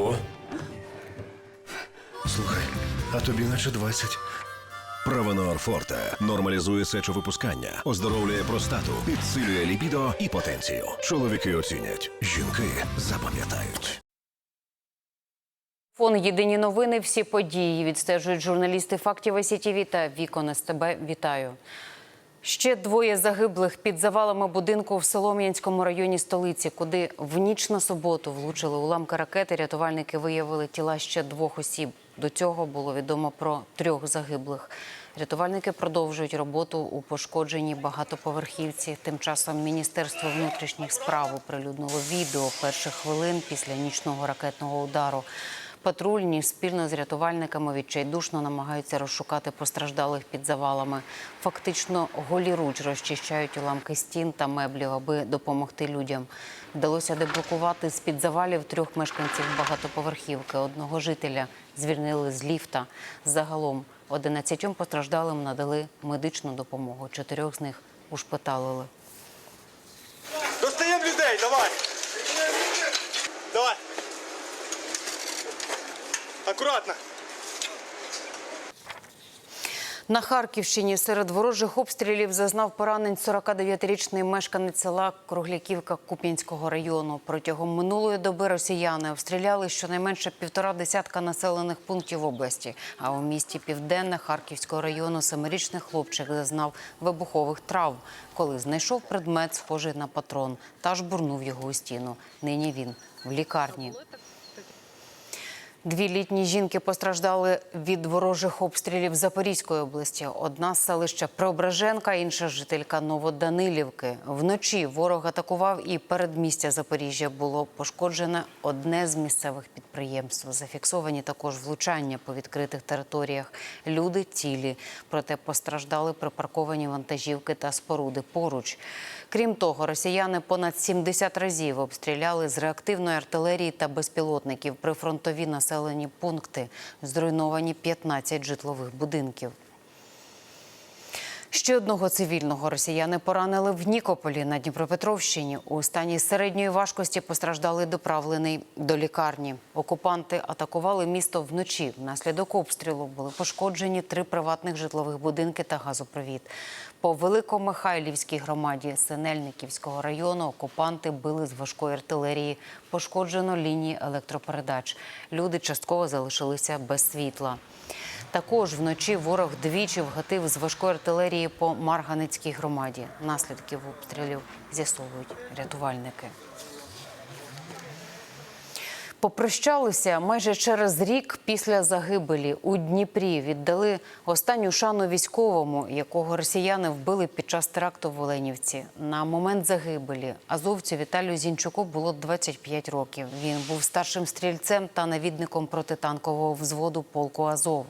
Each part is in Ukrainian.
Ого. Слухай, а тобі наче 20. Правонор Форте нормалізує сечовипускання, оздоровлює простату, підсилює лібідо і потенцію. Чоловіки оцінять, жінки запам'ятають. Фон Єдині новини. Всі події відстежують журналісти фактів СІТВ та Вікон СТБ. Вітаю. Ще двоє загиблих під завалами будинку в Солом'янському районі столиці, куди в ніч на суботу влучили уламки ракети. Рятувальники виявили тіла ще двох осіб. До цього було відомо про трьох загиблих. Рятувальники продовжують роботу у пошкодженій багатоповерхівці. Тим часом Міністерство внутрішніх справ оприлюднило відео перших хвилин після нічного ракетного удару. Патрульні спільно з рятувальниками відчайдушно намагаються розшукати постраждалих під завалами. Фактично голіруч розчищають уламки стін та меблів, аби допомогти людям. Вдалося деблокувати з під завалів трьох мешканців багатоповерхівки. Одного жителя звільнили з ліфта. Загалом 11 постраждалим надали медичну допомогу. Чотирьох з них ушпиталили. Акуратно. На Харківщині серед ворожих обстрілів зазнав поранень 49-річний мешканець села Кругляківка Куп'янського району. Протягом минулої доби росіяни обстріляли щонайменше півтора десятка населених пунктів області. А у місті Південне Харківського району семирічний хлопчик зазнав вибухових травм, коли знайшов предмет, схожий на патрон, та жбурнув його у стіну. Нині він в лікарні. Дві літні жінки постраждали від ворожих обстрілів Запорізької області. Одна з селища Преображенка, інша жителька Новоданилівки. Вночі ворог атакував і передмістя Запоріжжя було пошкоджене одне з місцевих підприємств. Зафіксовані також влучання по відкритих територіях. Люди цілі, проте постраждали припарковані вантажівки та споруди поруч. Крім того, росіяни понад 70 разів обстріляли з реактивної артилерії та безпілотників прифронтові населені пункти. Зруйновані 15 житлових будинків. Ще одного цивільного росіяни поранили в Нікополі на Дніпропетровщині. У стані середньої важкості постраждалий доправлений до лікарні. Окупанти атакували місто вночі. Внаслідок обстрілу були пошкоджені три приватних житлових будинки та газопровід. По Великомихайлівській громаді Синельниківського району окупанти били з важкої артилерії. Пошкоджено лінії електропередач. Люди частково залишилися без світла. Також вночі ворог двічі вгатив з важкої артилерії по Марганицькій громаді. Наслідків обстрілів з'ясовують рятувальники. Попрощалися майже через рік після загибелі у Дніпрі. Віддали останню шану військовому, якого росіяни вбили під час теракту в Оленівці. На момент загибелі азовцю Віталію Зінчуку було 25 років. Він був старшим стрільцем та навідником протитанкового взводу полку Азов.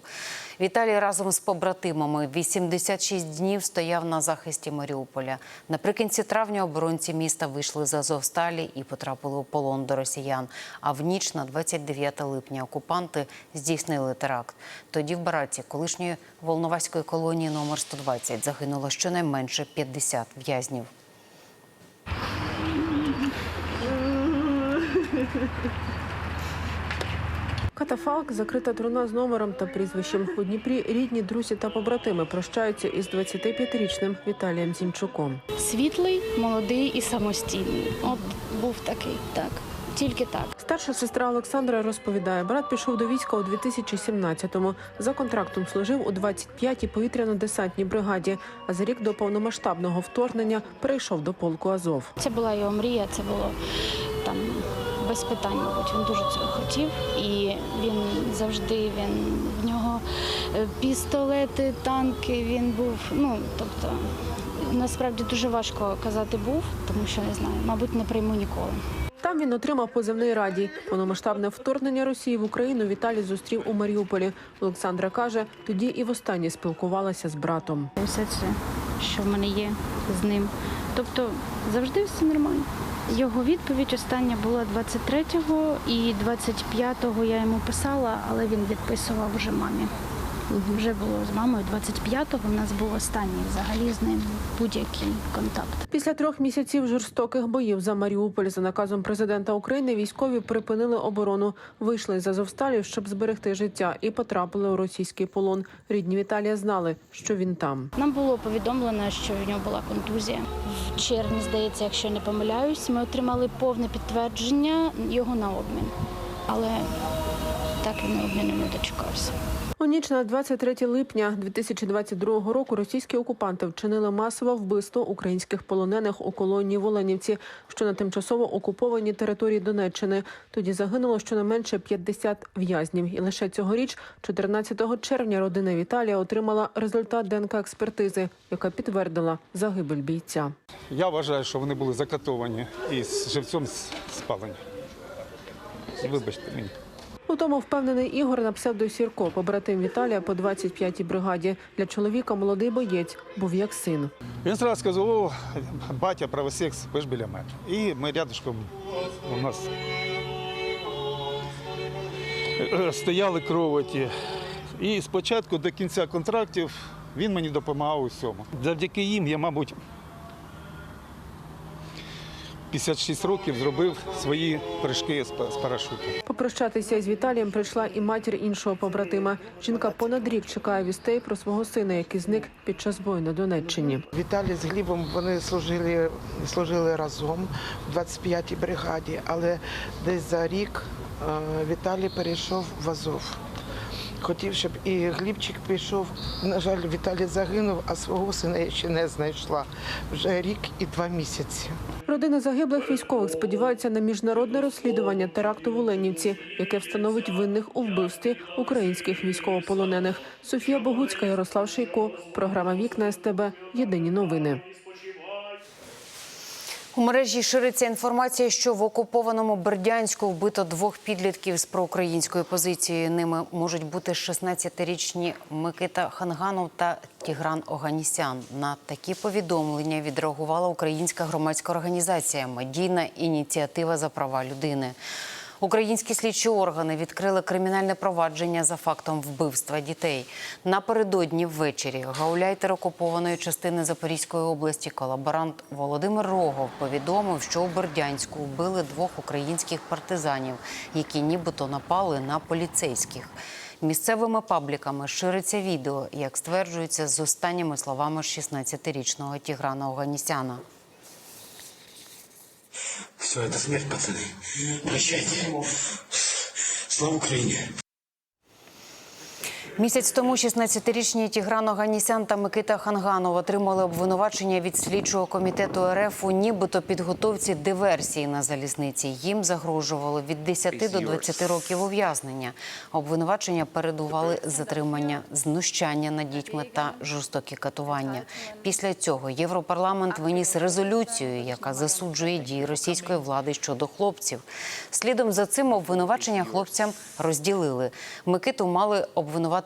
Віталій разом з побратимами 86 днів стояв на захисті Маріуполя. Наприкінці травня оборонці міста вийшли з Азовсталі і потрапили у полон до росіян. А в ніч на 29 липня окупанти здійснили теракт. Тоді в бараці колишньої волноваської колонії номер 120 загинуло щонайменше 50 в'язнів. Катафалк, закрита труна з номером та прізвищем у Дніпрі. Рідні, друзі та побратими прощаються із 25-річним Віталієм Зінчуком. світлий, молодий і самостійний. От був такий, так. Тільки так. Старша сестра Олександра розповідає, брат пішов до війська у 2017-му. За контрактом служив у 25-й повітряно-десантній бригаді. А за рік до повномасштабного вторгнення перейшов до полку Азов. Це була його мрія, це було там без питань, мабуть. Він дуже цього хотів. І він завжди він в нього е, пістолети, танки. Він був. Ну тобто насправді дуже важко казати був, тому що не знаю, мабуть, не прийму ніколи. Там він отримав позивний радій. Повномасштабне вторгнення Росії в Україну Віталій зустрів у Маріуполі. Олександра каже, тоді і востаннє спілкувалася з братом. Все це, що в мене є з ним. Тобто завжди все нормально. Його відповідь остання була 23-го і 25-го я йому писала, але він відписував вже мамі. Вже було з мамою 25-го. У нас був останній взагалі з ним будь-який контакт. Після трьох місяців жорстоких боїв за Маріуполь за наказом президента України військові припинили оборону, вийшли з Азовсталі, щоб зберегти життя, і потрапили у російський полон. Рідні Віталія знали, що він там. Нам було повідомлено, що в нього була контузія. В червні, здається, якщо не помиляюсь, ми отримали повне підтвердження його на обмін. Але так він обміну не дочекався. У ніч на 23 липня 2022 року російські окупанти вчинили масове вбивство українських полонених у колонії в Оленівці, що на тимчасово окупованій території Донеччини. Тоді загинуло щонайменше 50 в'язнів. І лише цьогоріч, 14 червня, родина Віталія отримала результат ДНК експертизи, яка підтвердила загибель бійця. Я вважаю, що вони були закатовані і з живцем спалені. Вибачте мені. У тому впевнений Ігор на псевдо Сірко, побратим Віталія по 25-й бригаді. Для чоловіка молодий боєць був як син. Він зразу сказав, о, батя, правосекс, ви ж біля мене. І ми рядышком у нас стояли кроваті. І спочатку до кінця контрактів він мені допомагав у всьому. Завдяки їм я, мабуть, 56 років зробив свої прыжки з парашутом. Попрощатися з Віталієм прийшла і матір іншого побратима. Жінка понад рік чекає вістей про свого сина, який зник під час бою на Донеччині. Віталій з Глібом вони служили, служили разом в 25-й бригаді, але десь за рік е, Віталій перейшов в Азов. Хотів, щоб і Глібчик пішов. На жаль, Віталій загинув, а свого сина я ще не знайшла. Вже рік і два місяці. Родини загиблих військових сподіваються на міжнародне розслідування теракту в Оленівці, яке встановить винних у вбивстві українських військовополонених. Софія Богуцька, Ярослав Шийко. Програма Вікна СТБ. Єдині новини. У мережі шириться інформація, що в окупованому Бердянську вбито двох підлітків з проукраїнською позицією. Ними можуть бути 16-річні Микита Ханганов та Тігран Оганісян. На такі повідомлення відреагувала українська громадська організація Медійна ініціатива за права людини. Українські слідчі органи відкрили кримінальне провадження за фактом вбивства дітей. Напередодні ввечері гауляйтер окупованої частини Запорізької області колаборант Володимир Рогов повідомив, що у Бердянську вбили двох українських партизанів, які нібито напали на поліцейських. Місцевими пабліками шириться відео, як стверджується, з останніми словами 16-річного Тіграна Оганісяна. Все, это смерть, пацаны. Прощайте. Слава Украине. Місяць тому 16-річні Тігран Оганісян та Микита Ханганов отримали обвинувачення від слідчого комітету РФ у нібито підготовці диверсії на залізниці. Їм загрожувало від 10 до 20 років ув'язнення. Обвинувачення передували затримання, знущання над дітьми та жорстокі катування. Після цього Європарламент виніс резолюцію, яка засуджує дії російської влади щодо хлопців. Слідом за цим обвинувачення хлопцям розділили. Микиту мали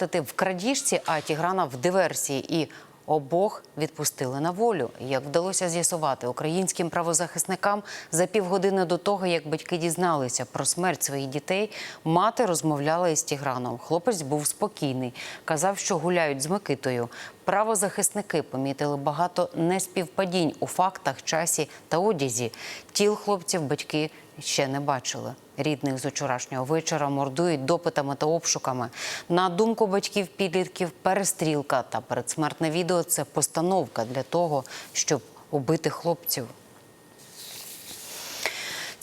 обвинуватити в крадіжці, а Тіграна в диверсії. І обох відпустили на волю. Як вдалося з'ясувати українським правозахисникам за півгодини до того, як батьки дізналися про смерть своїх дітей, мати розмовляла із Тіграном. Хлопець був спокійний, казав, що гуляють з Микитою. Правозахисники помітили багато неспівпадінь у фактах, часі та одязі. Тіл хлопців батьки ще не бачили. Рідних з вчорашнього вечора мордують допитами та обшуками. На думку батьків підлітків, перестрілка та передсмертне відео це постановка для того, щоб убити хлопців.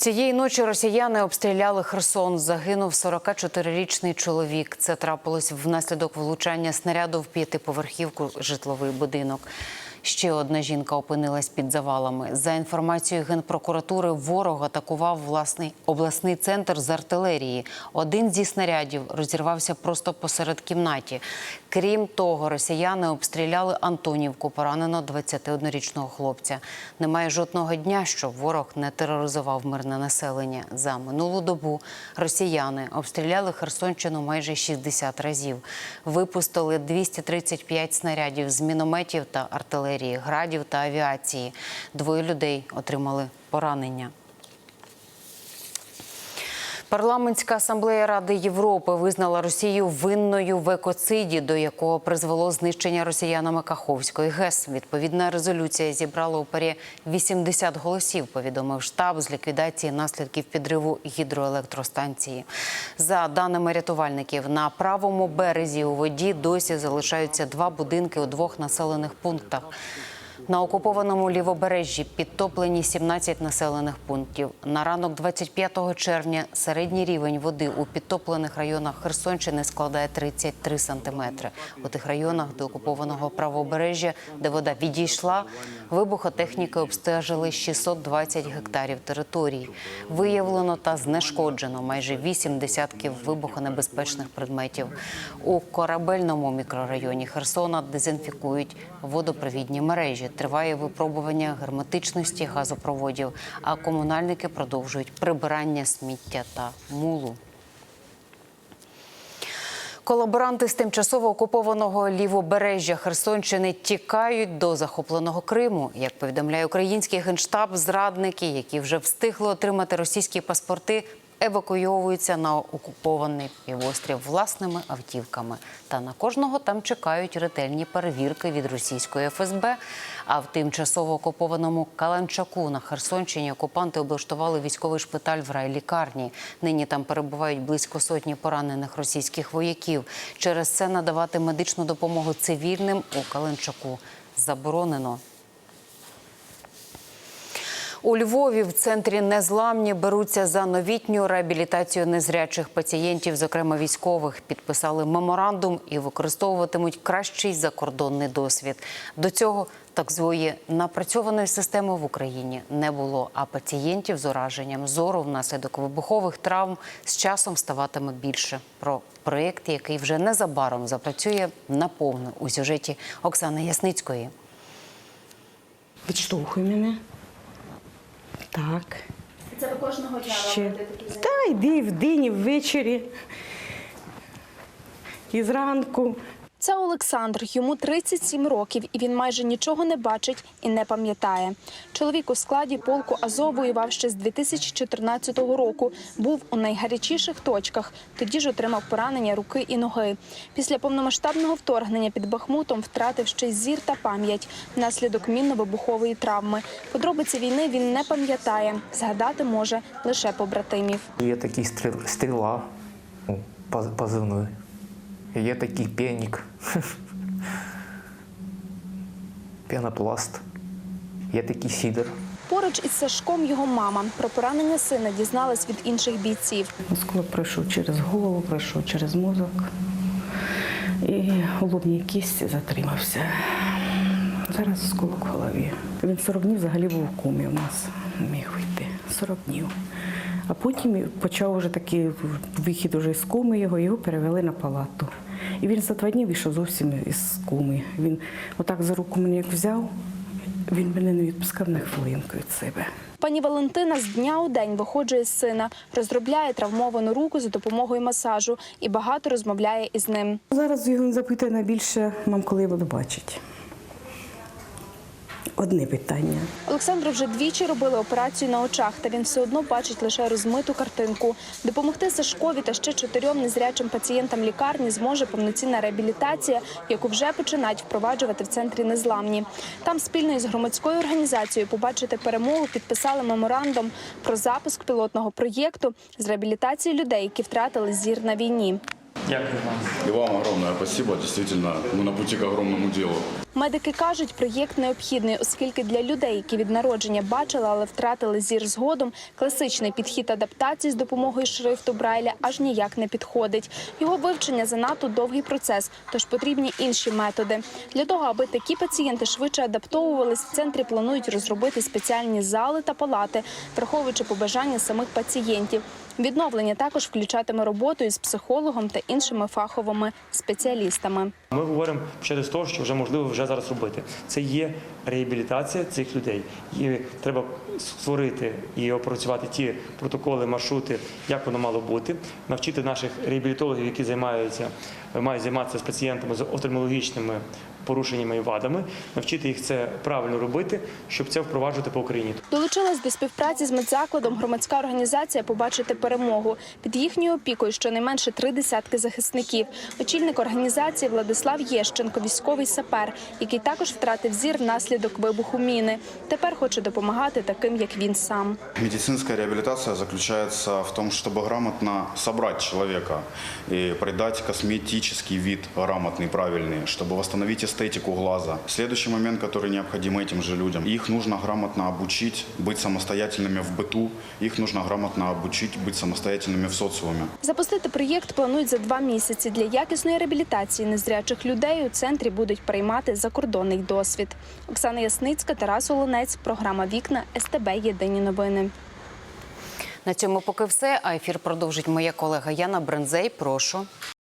Цієї ночі росіяни обстріляли Херсон. Загинув 44-річний чоловік. Це трапилось внаслідок влучання снаряду в п'ятиповерхівку житловий будинок. Ще одна жінка опинилась під завалами. За інформацією генпрокуратури, ворог атакував власний обласний центр з артилерії. Один зі снарядів розірвався просто посеред кімнаті. Крім того, росіяни обстріляли Антонівку. Поранено 21-річного хлопця. Немає жодного дня, щоб ворог не тероризував мирне населення. За минулу добу росіяни обстріляли Херсонщину майже 60 разів. Випустили 235 снарядів з мінометів та артилерії, градів та авіації. Двоє людей отримали поранення. Парламентська асамблея Ради Європи визнала Росію винною в екоциді, до якого призвело знищення росіянами Каховської ГЕС. Відповідна резолюція зібрала у парі 80 голосів. Повідомив штаб з ліквідації наслідків підриву гідроелектростанції. За даними рятувальників, на правому березі у воді досі залишаються два будинки у двох населених пунктах. На окупованому лівобережжі підтоплені 17 населених пунктів. На ранок 25 червня середній рівень води у підтоплених районах Херсонщини складає 33 сантиметри. У тих районах до окупованого правобережжя, де вода відійшла, вибухотехніки обстежили 620 гектарів території. Виявлено та знешкоджено майже 8 десятків вибухонебезпечних предметів. У корабельному мікрорайоні Херсона дезінфікують водопровідні мережі. Триває випробування герметичності газопроводів, а комунальники продовжують прибирання сміття та мулу. Колаборанти з тимчасово окупованого лівобережжя Херсонщини тікають до захопленого Криму. Як повідомляє український генштаб, зрадники, які вже встигли отримати російські паспорти, евакуйовуються на окупований півострів власними автівками. Та на кожного там чекають ретельні перевірки від російської ФСБ. А в тимчасово окупованому Каланчаку на Херсонщині окупанти облаштували військовий шпиталь в райлікарні. Нині там перебувають близько сотні поранених російських вояків. Через це надавати медичну допомогу цивільним у Каланчаку заборонено. У Львові в центрі незламні беруться за новітню реабілітацію незрячих пацієнтів, зокрема військових. Підписали меморандум і використовуватимуть кращий закордонний досвід. До цього так звої напрацьованої системи в Україні не було. А пацієнтів з ураженням зору внаслідок вибухових травм з часом ставатиме більше. Про проєкт, який вже незабаром запрацює наповну у сюжеті Оксани Ясницької. Відштовхуй мене. Так. Це ви кожного дня Ще. Та йди вдень, ввечері. І зранку. Це Олександр. Йому 37 років, і він майже нічого не бачить і не пам'ятає. Чоловік у складі полку Азов воював ще з 2014 року. Був у найгарячіших точках. Тоді ж отримав поранення руки і ноги. Після повномасштабного вторгнення під Бахмутом втратив ще й зір та пам'ять внаслідок мінно-вибухової травми. Подробиці війни він не пам'ятає. Згадати може лише побратимів. Є такий стріл, стріла ну, позивний. Є такий пенік. Пенопласт. Є такий сідер. Поруч із Сашком його мама про поранення сина дізналась від інших бійців. Осколок пройшов через голову, пройшов через мозок. І у лобній кісті затримався. Зараз осколок в голові. Він 40 днів взагалі був в комі у нас. Міг вийти. 40 днів. А потім почав вже такий вихід уже з коми його, його перевели на палату. І він за два дні вийшов зовсім із куми. Він отак за руку мене як взяв, він мене не відпускав на хвилинку від себе. Пані Валентина з дня у день виходжує з сина, розробляє травмовану руку за допомогою масажу і багато розмовляє із ним. Зараз його запитує найбільше, мам, коли я буду бачити. Одне питання. Олександру вже двічі робили операцію на очах, та він все одно бачить лише розмиту картинку. Допомогти Сашкові та ще чотирьом незрячим пацієнтам лікарні зможе повноцінна реабілітація, яку вже починають впроваджувати в центрі незламні. Там спільно із громадською організацією побачити перемогу підписали меморандум про запуск пілотного проєкту з реабілітації людей, які втратили зір на війні. И вам огромное спасибо. Действительно, мы на пути к огромному делу. Медики кажуть, проєкт необхідний, оскільки для людей, які від народження бачили, але втратили зір згодом, класичний підхід адаптації з допомогою шрифту Брайля аж ніяк не підходить. Його вивчення занадто довгий процес, тож потрібні інші методи. Для того, аби такі пацієнти швидше адаптовувались, в центрі планують розробити спеціальні зали та палати, враховуючи побажання самих пацієнтів. Відновлення також включатиме роботу із психологом та іншими фаховими спеціалістами. Ми говоримо через те, що вже можливо вже зараз робити. Це є реабілітація цих людей. І треба створити і опрацювати ті протоколи, маршрути, як воно мало бути, навчити наших реабілітологів, які займаються, мають займатися з пацієнтами з офтальмологічними порушеннями і вадами, навчити їх це правильно робити, щоб це впроваджувати по Україні. Долучилась до співпраці з медзакладом громадська організація Побачити перемогу. Під їхньою опікою щонайменше три десятки захисників. Очільник організації Владислав Єщенко, військовий сапер, який також втратив зір внаслідок вибуху міни. Тепер хоче допомагати таким, як він сам. Медицинская реабилитация заключается в том, чтобы грамотно собрать человека и придать косметический вид грамотный, правильный, чтобы восстановить эстетику глаза. Следующий момент, который необходим этим же людям, их нужно грамотно обучить быть самостоятельными в быту, их нужно грамотно обучить быть самостоятельными в социуме. Запустити проєкт планують за два місяці. Для якісної реабілітації незрячих людей у центрі будуть приймати закордонний досвід. Оксана Ясницька, Тарас Олонець, програма Вікна СТБ. Єдині новини. На цьому поки все. А ефір продовжить моя колега Яна Брензей. Прошу.